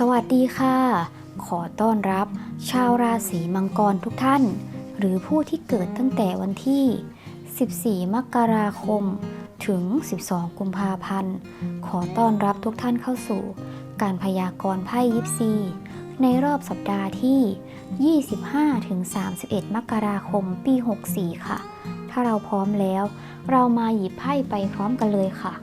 สวัสดีค่ะ ขอต้อนรับ ชาวราศีมังกรทุกท่าน หรือผู้ที่เกิดตั้งแต่วันที่ 14 มกราคม ถึง 12 กุมภาพันธ์ ขอต้อนรับทุกท่านเข้าสู่ การพยากรณ์ไพ่ยิปซี ในรอบสัปดาห์ที่ 25-31 มกราคม ปี 64 ค่ะ ถ้าเราพร้อมแล้ว เรามาหยิบไพ่ไปพร้อมกันเลยค่ะ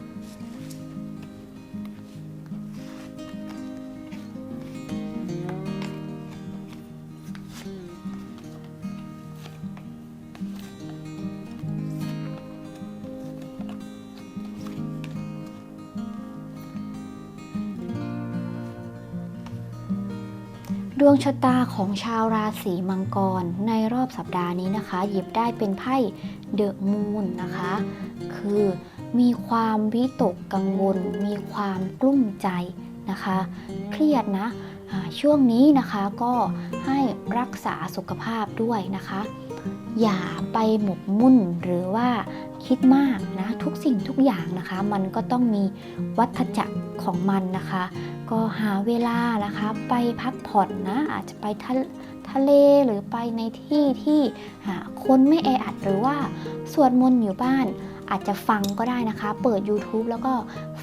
ดวงชะตาของชาวราศีมังกรในรอบสัปดาห์นี้นะคะ หยิบได้เป็นไพ่เดอะมูนนะคะ คือมีความวิตกกังวล มีความกลุ้มใจนะคะ เครียดนะช่วงนี้นะคะก็ให้รักษาสุขภาพด้วยนะคะ อย่าไปหมกมุ่นหรือว่าคิดมากนะทุกสิ่งทุกอย่างนะคะ มันก็ต้องมีวัฏจักรของมันนะคะ ก็หาเวลานะคะไปพักผ่อนนะอาจจะไปทะทะเลหรือไปในที่ที่คนไม่แออัดหรือว่าสวดมนต์อยู่บ้าน อาจจะฟังก็ได้นะคะ เปิด YouTube แล้วก็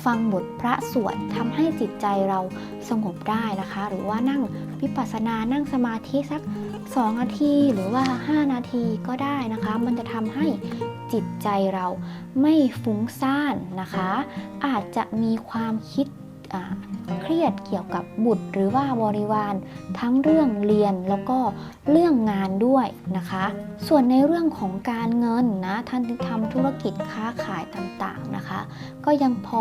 ฟังบทพระสวดทำให้จิตใจเราสงบได้นะคะ หรือว่านั่งวิปัสสนานั่งสมาธิสัก 2 นาทีหรือว่า 5 นาทีก็ได้นะคะ มันจะทำให้จิตใจเราไม่ฟุ้งซ่านนะคะ อาจจะมีความคิด เครียดเกี่ยวกับบุตรหรือว่าบริวาร ทั้งเรื่องเรียนแล้วก็เรื่องงานด้วยนะคะ ส่วนในเรื่องของการเงินนะท่านที่ทำธุรกิจค้าขายต่างๆนะคะ ก็ยังพอ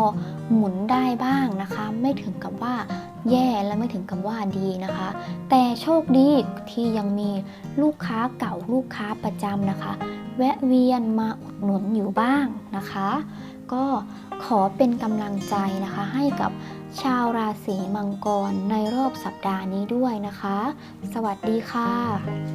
หมุนได้บ้างนะคะ ไม่ถึงกับว่าแย่และไม่ถึงกับว่าดีนะคะ แต่โชคดีที่ยังมีลูกค้าเก่าลูกค้าประจำนะคะ แวะเวียนมาอุดหนุนอยู่บ้างนะคะ ก็ขอเป็นกำลังใจนะคะให้กับชาวราศีมังกรในรอบสัปดาห์นี้ด้วยนะคะ สวัสดีค่ะ